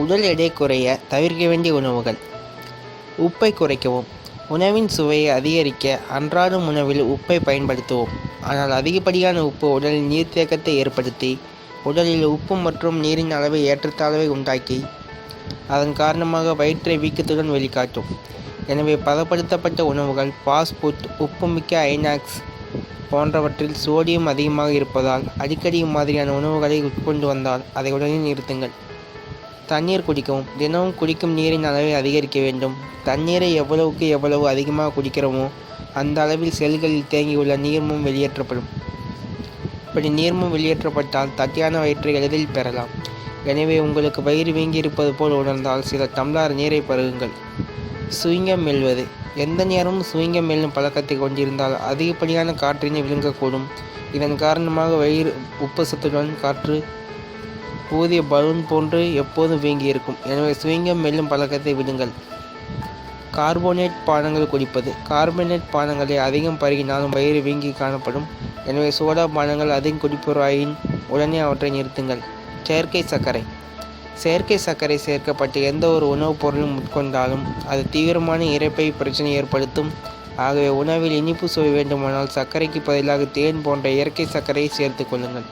உடல் எடை குறைய தவிர்க்க வேண்டிய உணவுகள். உப்பை குறைக்கவும். உணவின் சுவையை அதிகரிக்க அன்றாடம் உணவில் உப்பை பயன்படுத்துவோம். ஆனால் அதிகப்படியான உப்பு உடலில் நீர்த்தேக்கத்தை ஏற்படுத்தி உடலில் உப்பு மற்றும் நீரின் அளவை ஏற்றத்தாழ்வை உண்டாக்கி அதன் காரணமாக வயிற்றை வீக்கத்துடன் வெளிக்காட்டும். எனவே பதப்படுத்தப்பட்ட உணவுகள் பாஸ்புட் உப்புமிக்க ஐநாக்ஸ் போன்றவற்றில் சோடியம் அதிகமாக இருப்பதால் அடிக்கடி இம்மாதிரியான உணவுகளை உட்கொண்டு வந்தால் அதை உடனே நிறுத்துங்கள். தண்ணீர் குடிக்கவும். தினமும் குடிக்கும் நீரின் அளவை அதிகரிக்க வேண்டும். தண்ணீரை எவ்வளவுக்கு எவ்வளவு அதிகமாக குடிக்கிறோமோ அந்த அளவில் செல்களில் தேங்கியுள்ள நீர்மம் வெளியேற்றப்படும். இப்படி நீர்மம் வெளியேற்றப்பட்டால் தட்டியான வயிற்றை எளிதில் பெறலாம். எனவே உங்களுக்கு வயிறு வீங்கியிருப்பது போல் உணர்ந்தால் சில டம்ளார் நீரை பருகுங்கள். சுவிங்கம் மெல்வது. எந்த நேரமும் சுவிங்கம் மெல்லும் பழக்கத்தை கொண்டிருந்தால் அதிகப்படியான காற்றினை விழுங்கக்கூடும். இதன் காரணமாக வயிறு உப்பு சத்துடன் காற்று ஊதிய பலூன் போன்று எப்போதும் வீங்கியிருக்கும். எனவே சுவிங்கம் மெல்லும் பழக்கத்தை விடுங்கள். கார்போனேட் பானங்கள் குடிப்பது. கார்பனேட் பானங்களை அதிகம் பருகினாலும் வயிறு வீங்கி காணப்படும். எனவே சோடா பானங்கள் அதிகம் குடிப்பவராயின் உடனே அவற்றை நிறுத்துங்கள். செயற்கை சர்க்கரை. செயற்கை சர்க்கரை சேர்க்கப்பட்ட எந்த ஒரு உணவுப் பொருளும் உட்கொண்டாலும் அது தீவிரமான இறைப்பை பிரச்சனை ஏற்படுத்தும். ஆகவே உணவில் இனிப்பு சுவை வேண்டுமானால் சர்க்கரைக்கு பதிலாக தேன் போன்ற இயற்கை சர்க்கரையை சேர்த்துக் கொள்ளுங்கள்.